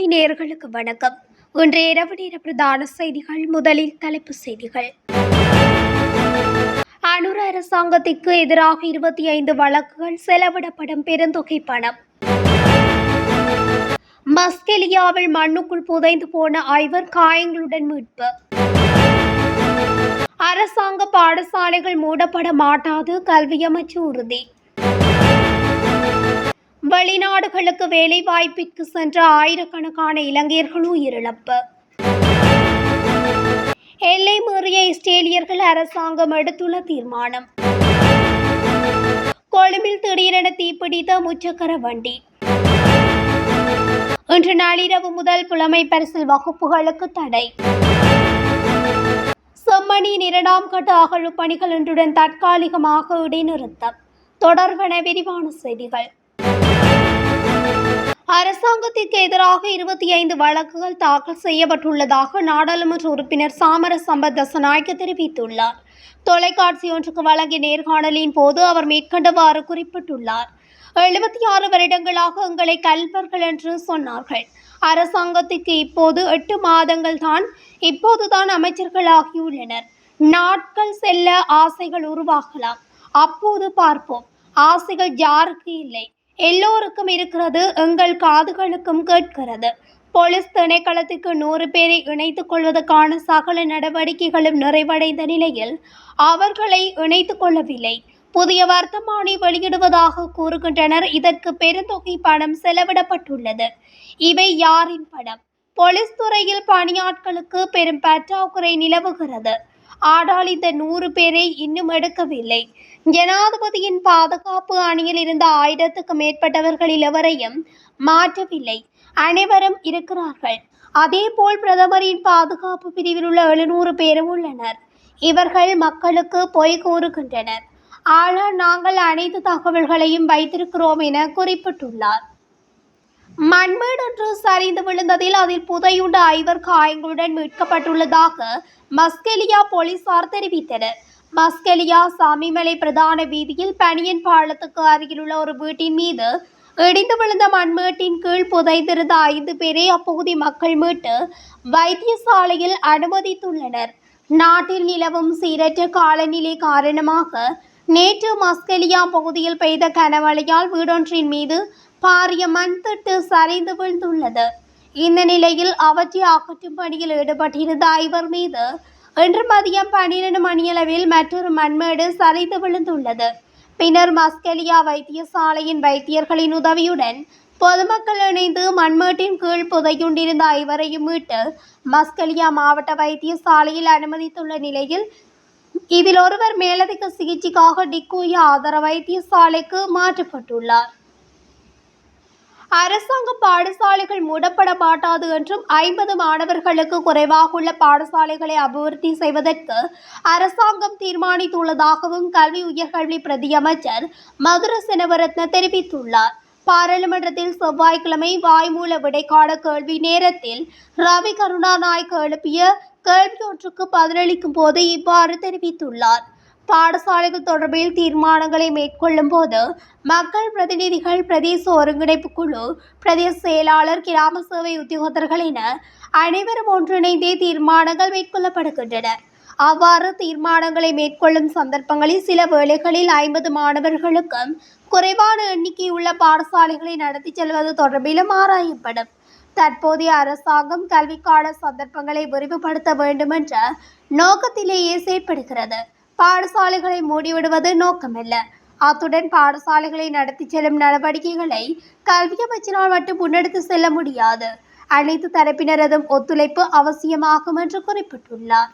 தமிழொலி நேர்களுக்கு வணக்கம். இன்று இரவு நேர பிரதான செய்திகள் முதலில் தலைப்பு செய்திகள். அனுர அரசாங்கத்திற்கு எதிராக இருபத்தி ஐந்து வழக்குகள் செலவிடப்படும் பெருந்தொகை பணம். மஸ்கெலியாவில் மண்ணுக்குள் புதைந்து போன ஐவர் காயங்களுடன் மீட்பு. அரசாங்க பாடசாலைகள் மூடப்பட மாட்டாது கல்வி அமைச்சு உறுதி. வெளிநாடுகளுக்கு வேலை வாய்ப்பிற்கு சென்ற ஆயிரக்கணக்கான இலங்கையர்களும் உயிரிழப்பு எல்லை மீறிய இஸ்ரேலியர்கள் அரசாங்கம் எடுத்துள்ள தீர்மானம். கொழும்பில் திடீரென தீப்பிடித்த முச்சக்கர வண்டி. இன்று நள்ளிரவு முதல் புலமை பரிசில் வகுப்புகளுக்கு தடை. செம்மணியின் இரண்டாம் கட்ட அகழ்வு பணிகள் இன்றுடன் தற்காலிகமாக இடைநிறுத்தம். தொடர்பன விரிவான செய்திகள். அரசாங்கத்திற்கு எதிராக இருபத்தி ஐந்து வழக்குகள் தாக்கல் செய்யப்பட்டுள்ளதாக நாடாளுமன்ற உறுப்பினர் சாமர சம்பத் தசநாயக்க தெரிவித்துள்ளார். தொலைக்காட்சி ஒன்றுக்கு வழங்கிய நேர்காணலின் போது அவர் மேற்கண்டவாறு குறிப்பிட்டுள்ளார். எழுபத்தி ஆறு வருடங்களாக எங்களை கல்வர்கள் என்று சொன்னார்கள். அரசாங்கத்திற்கு இப்போது எட்டு மாதங்கள் தான் இப்போதுதான் அமைச்சர்களாகியுள்ளனர். நாட்கள் செல்ல ஆசைகள் உருவாகலாம். அப்போது பார்ப்போம். ஆசைகள் யாருக்கு இல்லை. எல்லோருக்கும் இருக்கிறது எங்கள் காதுகளுக்கும் கேட்கிறது. போலீஸ் திணைக்களத்துக்கு நூறு பேரை இணைத்துக் கொள்வதற்கான சகல நடவடிக்கைகளும் நிறைவடைந்த நிலையில் அவர்களை இணைத்துக் கொள்ளவில்லை. புதிய வர்த்தமானி வெளியிடுவதாக கூறுகின்றனர். இதற்கு பெருந்தொகை பணம் செலவிடப்பட்டுள்ளது. இவை யாரின் படம் போலீஸ் துறையில் பணியாட்களுக்கு பெரும் பற்றாக்குறை நிலவுகிறது. ஆனால் இந்த நூறு பேரை இன்னும் எடுக்கவில்லை. ஜனாதிபதியின் பாதுகாப்பு அணியில் இருந்த ஆயிரத்துக்கு மேற்பட்டவர்கள் எவரையும் மாற்றவில்லை. அனைவரும் இருக்கிறார்கள். அதேபோல் பிரதமரின் பாதுகாப்பு பிரிவில் உள்ள எழுநூறு பேரும் உள்ளனர். இவர்கள் மக்களுக்கு பொய் கூறுகின்றனர். ஆனால் நாங்கள் அனைத்து தகவல்களையும் வைத்திருக்கிறோம் என குறிப்பிட்டுள்ளார். மண்மேடு ஒன்று சரிந்து விழுந்ததில் அதில் புதையுண்ட ஐவர் காயங்களுடன் மீட்கப்பட்டுள்ளதாக மஸ்கெலியா போலீசார் தெரிவித்தனர். மஸ்கெலியா சாமிமலை பிரதான வீதியில் பனியன் பாலத்துக்கு அருகிலுள்ள ஒரு வீட்டின் மீது இடிந்து விழுந்த மண்மேட்டின் கீழ் புதைந்திருந்த ஐந்து பேரை அப்பகுதி மக்கள் மீட்டு வைத்தியசாலையில் அனுமதித்துள்ளனர். நாட்டில் நிலவும் சீரற்ற காலநிலை காரணமாக நேற்று மஸ்கெலியா பகுதியில் பெய்த கனமழையால் வீடொன்றின் மீது பாரிய மண் தட்டு சரிந்து விழுந்துள்ளது. இந்த நிலையில் அவற்றை அகற்றும் பணியில் ஈடுபட்டிருந்த ஐவர் மீது இன்று மதியம் பன்னிரண்டு மணியளவில் மற்றொரு மண்மேடு சரிந்து விழுந்துள்ளது. பின்னர் மஸ்கெலியா வைத்தியசாலையின் வைத்தியர்களின் உதவியுடன் பொதுமக்கள் இணைந்து மண்மேட்டின் கீழ் புதையுண்டிருந்த ஐவரையும் மீட்டு மஸ்கலியா மாவட்ட வைத்தியசாலையில் அனுமதித்துள்ள நிலையில் இதில் ஒருவர் மேலதிக சிகிச்சைக்காக டிக்கோயா ஆதார வைத்தியசாலைக்கு மாற்றப்பட்டுள்ளார். அரசாங்க பாடசாலைகள் மூடப்பட மாட்டாது என்றும் ஐம்பது மாணவர்களுக்கு குறைவாக உள்ள பாடசாலைகளை அபிவிருத்தி செய்வதற்கு அரசாங்கம் தீர்மானித்துள்ளதாகவும் கல்வி உயர்கல்வி பிரதியமைச்சர் மதுர சினவரத்ன தெரிவித்துள்ளார். பாராளுமன்றத்தில் செவ்வாய்க்கிழமை வாய்மூல விடைக்கால கேள்வி நேரத்தில் ரவி கருணாநாயக் எழுப்பிய கேள்வி ஒன்றுக்கு பதிலளிக்கும் போது இவ்வாறு தெரிவித்துள்ளார். பாடசாலைகள் தொடர்பில் தீர்மானங்களை மேற்கொள்ளும் போது மக்கள் பிரதிநிதிகள் பிரதேச ஒருங்கிணைப்பு குழு பிரதேச செயலாளர் கிராம சேவை உத்தியோகத்தர்கள் என அனைவரும் ஒன்றிணைந்தே தீர்மானங்கள் மேற்கொள்ளப்படுகின்றன. அவ்வாறு தீர்மானங்களை மேற்கொள்ளும் சந்தர்ப்பங்களில் சில வேளைகளில் ஐம்பது மாணவர்களுக்கும் குறைவான எண்ணிக்கையுள்ள பாடசாலைகளை நடத்தி செல்வது தொடர்பிலும் ஆராயப்படும். தற்போதைய அரசாங்கம் கல்விக்கான சந்தர்ப்பங்களை விரிவுபடுத்த வேண்டுமென்ற நோக்கத்திலேயே செயற்படுகிறது. பாடசாலைகளை மூடிவிடுவது நோக்கமல்ல. அத்துடன் பாடசாலைகளை நடத்தி செல்லும் நடவடிக்கைகளை கல்வி அமைச்சினால் மட்டும் முன்னெடுத்து செல்ல முடியாது. அனைத்து தரப்பினரதும் ஒத்துழைப்பு அவசியமாகும் என்று குறிப்பிட்டுள்ளார்.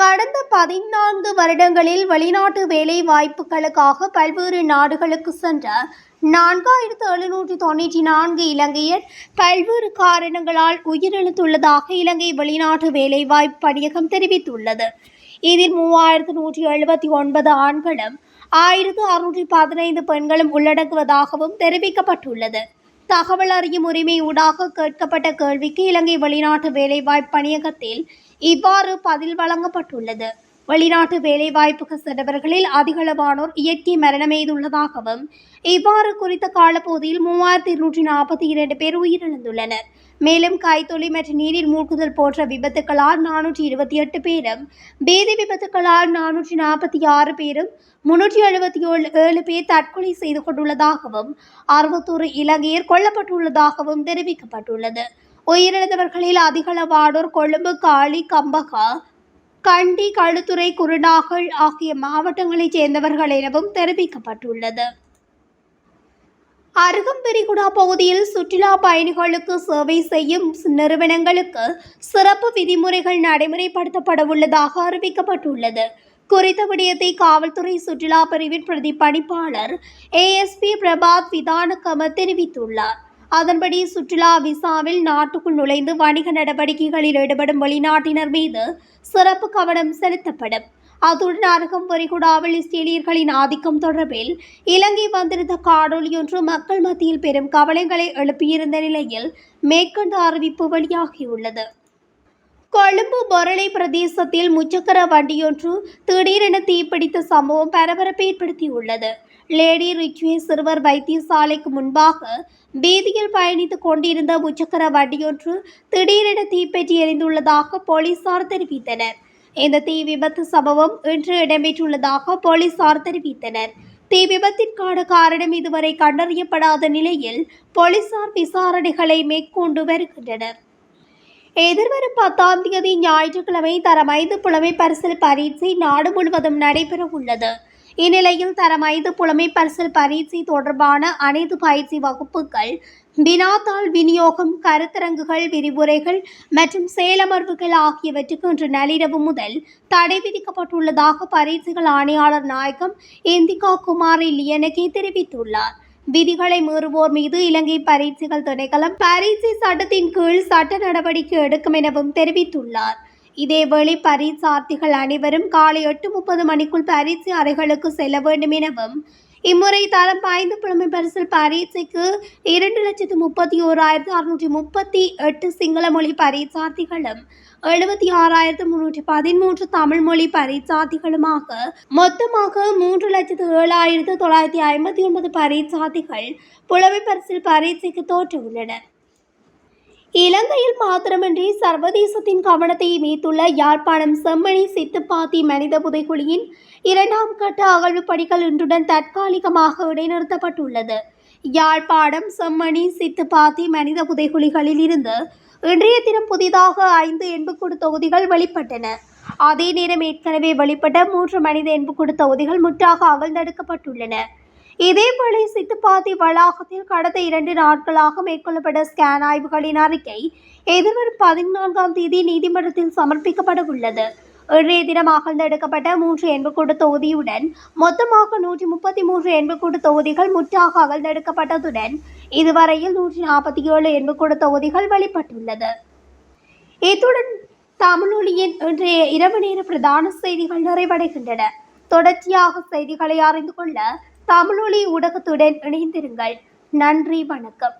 கடந்த பதினான்கு வருடங்களில் வெளிநாட்டு வேலை வாய்ப்புகளுக்காக பல்வேறு நாடுகளுக்கு சென்ற நான்காயிரத்து எழுநூற்றி தொண்ணூற்றி நான்கு இலங்கையர் பல்வேறு காரணங்களால் உயிரிழந்துள்ளதாக இலங்கை வெளிநாட்டு வேலைவாய்ப்பு பணியகம் தெரிவித்துள்ளது. இதில் மூவாயிரத்து நூற்றி எழுபத்தி ஒன்பது ஆண்களும் ஆயிரத்து அறுநூற்றி பதினைந்து பெண்களும் உள்ளடங்குவதாகவும் தெரிவிக்கப்பட்டுள்ளது. தகவல் அறியும் உரிமை ஊடாக கேட்கப்பட்ட கேள்விக்கு இலங்கை வெளிநாட்டு வேலைவாய்ப்பு பணியகத்தில் இவ்வாறு பதில் வழங்கப்பட்டுள்ளது. வெளிநாட்டு வேலைவாய்ப்புக்கு சென்றவர்களில் அதிகளவானோர் இயற்கை மரணமெய்துள்ளதாகவும் இவ்வாறு குறித்த காலப்பகுதியில் மூவாயிரத்தி இருநூற்றி நாற்பத்தி இரண்டு பேர் உயிரிழந்துள்ளனர். மேலும் கைத்தொழில் மற்றும் நீரில் மூழ்குதல் போன்ற விபத்துக்களால் நானூற்றி இருபத்தி எட்டு பேரும் பேதி விபத்துக்களால் நானூற்றி நாற்பத்தி ஆறு பேரும் முன்னூற்றி எழுபத்தி ஏழு ஏழு பேர் தற்கொலை செய்து கொண்டுள்ளதாகவும் அறுபத்தோரு இலங்கையர் கொல்லப்பட்டுள்ளதாகவும் தெரிவிக்கப்பட்டுள்ளது. உயிரிழந்தவர்களில் அதிகளவானோர் கொழும்பு காளி கம்பகா கண்டி களுத்துறை குருநாகல் ஆகிய மாவட்டங்களைச் சேர்ந்தவர்கள் எனவும் தெரிவிக்கப்பட்டுள்ளது. அருகம்பெரிகுடா பகுதியில் சுற்றுலா பயணிகளுக்கு சேவை செய்யும் நிறுவனங்களுக்கு சிறப்பு விதிமுறைகள் நடைமுறைப்படுத்தப்பட உள்ளதாக அறிவிக்கப்பட்டுள்ளது. குறித்த விடயத்தை காவல்துறை சுற்றுலா பிரிவின் பிரதி பணிப்பாளர் ஏஎஸ்பி பிரபாத் விதானகம தெரிவித்துள்ளார். அதன்படி சுற்றுலா விசாவில் நாட்டுக்குள் நுழைந்து வணிக நடவடிக்கைகளில் ஈடுபடும் வெளிநாட்டினர் மீது சிறப்பு கவனம் செலுத்தப்படும். அத்துடன் அருகம் வரிகுடாவில் இஸ்ரேலியர்களின் ஆதிக்கம் தொடர்பில் இலங்கை வந்திருந்த காணொலி ஒன்று மக்கள் மத்தியில் பெரும் கவலைகளை எழுப்பியிருந்த நிலையில் மேற்கண்ட அறிவிப்பு வெளியாகியுள்ளது. கொழும்பு பொரளை பிரதேசத்தில் முச்சக்கர வண்டியொன்று திடீரென தீப்பிடித்த சம்பவம் பரபரப்பை ஏற்படுத்தியுள்ளது. லேடி ரிச்வே சிறுவர் வைத்தியசாலைக்கு முன்பாக வீதியில் பயணித்துக் கொண்டிருந்த முச்சக்கர வண்டியொன்று திடீரென தீப்பற்றி எரிந்துள்ளதாக போலீசார் தெரிவித்தனர். இந்த தீ விபத்து சம்பவம் இன்று இடம்பெற்றுள்ளதாக போலீசார் தெரிவித்தனர். தீ விபத்திற்கான காரணம் இதுவரை கண்டறியப்படாத நிலையில் போலீசார் விசாரணைகளை மேற்கொண்டு வருகின்றனர். எதிர்வரும் பத்தாம் தேதி ஞாயிற்றுக்கிழமை தரம் ஐந்து புலமை பரிசில் பரீட்சை நாடு முழுவதும் நடைபெற உள்ளது. இந்நிலையில் தரம் ஐந்து புலமை பரிசில் பரீட்சை தொடர்பான அனைத்து பயிற்சி வகுப்புகள் வினாத்தாள் விநியோகம் கருத்தரங்குகள் விரிவுரைகள் மற்றும் செயலமர்வுகள் ஆகியவற்றுக்கு இன்று நள்ளிரவு முதல் தடை விதிக்கப்பட்டுள்ளதாக பரீட்சைகள் ஆணையாளர் நாயகம் இந்திகா குமாரி லியனகே தெரிவித்துள்ளார். விதிகளை மீறுவோர் மீது இலங்கை பரீட்சைகள் திணைக்களம் பரீட்சை சட்டத்தின் கீழ் சட்ட நடவடிக்கை எடுக்கும் எனவும் தெரிவித்துள்ளார். இதேவேளை பரீட்சார்த்திகள் அனைவரும் காலை எட்டு முப்பது மணிக்குள் பரீட்சை அறைகளுக்கு செல்ல வேண்டும் எனவும் இம்முறை தரம் ஐந்து புலமை பரிசில் பரீட்சைக்கு இரண்டு லட்சத்து முப்பத்தி ஓராயிரத்து அறுநூற்றி முப்பத்தி எட்டு சிங்கள மொழி பரீட்சார்த்திகளும் எழுபத்தி ஆறாயிரத்து முன்னூற்றி பதிமூன்று தமிழ் மொழி பரீட்சார்த்திகளுமாக மொத்தமாக மூன்று லட்சத்து ஏழாயிரத்து தொள்ளாயிரத்தி ஐம்பத்தி ஒன்பது பரீட்சார்த்திகள் புலமை பரிசில் பரீட்சைக்கு தோற்றவுள்ளனர் இலங்கையில் மாத்திரமின்றி சர்வதேசத்தின் கவனத்தை மீத்துள்ள யாழ்ப்பாணம் செம்மணி சித்துப்பாத்தி மனித புதைக்குழியின் இரண்டாம் கட்ட அகழ்வு பணிகள் இன்றுடன் தற்காலிகமாக இடைநிறுத்தப்பட்டுள்ளது. யாழ்ப்பாணம் செம்மணி சித்துப்பாத்தி மனித புதைகுழிகளில் இருந்து இன்றைய தினம் புதிதாக ஐந்து எண்புக்கூடு தொகுதிகள் வெளிப்பட்டன. அதே நேரம் ஏற்கனவே வெளிப்பட்ட மூன்று மனித எண்புக்கூடு தொகுதிகள் முற்றாக அகழ்ந்தெடுக்கப்பட்டுள்ளன. இதேவேளை சித்துப்பாத்தி வளாகத்தில் கடந்த இரண்டு நாட்களாக மேற்கொள்ளப்பட்ட ஸ்கேன் ஆய்வுகளின் அறிக்கை எதிர்வரும் பதினான்காம் தேதி நீதிமன்றத்தில் சமர்ப்பிக்கப்பட உள்ளது இன்றைய தினம் அகழ்ந்தெடுக்கப்பட்ட மூன்று எண்புக்கூடு தொகுதியுடன் மொத்தமாக நூற்றி முப்பத்தி மூன்று எண்புக்கூடு தொகுதிகள் முற்றாக அகழ்ந்தெடுக்கப்பட்டதுடன் இதுவரையில் நூற்றி நாற்பத்தி ஏழு எண்புக்கூடு தொகுதிகள் வெளிப்பட்டுள்ளது. இத்துடன் தமிழொலியின் இன்றைய இரவு நேர பிரதான செய்திகள் நிறைவடைகின்றன. தொடர்ச்சியாக செய்திகளை அறிந்து கொள்ள தமிழொலி ஊடகத்துடன் இணைந்திருங்கள். நன்றி வணக்கம்.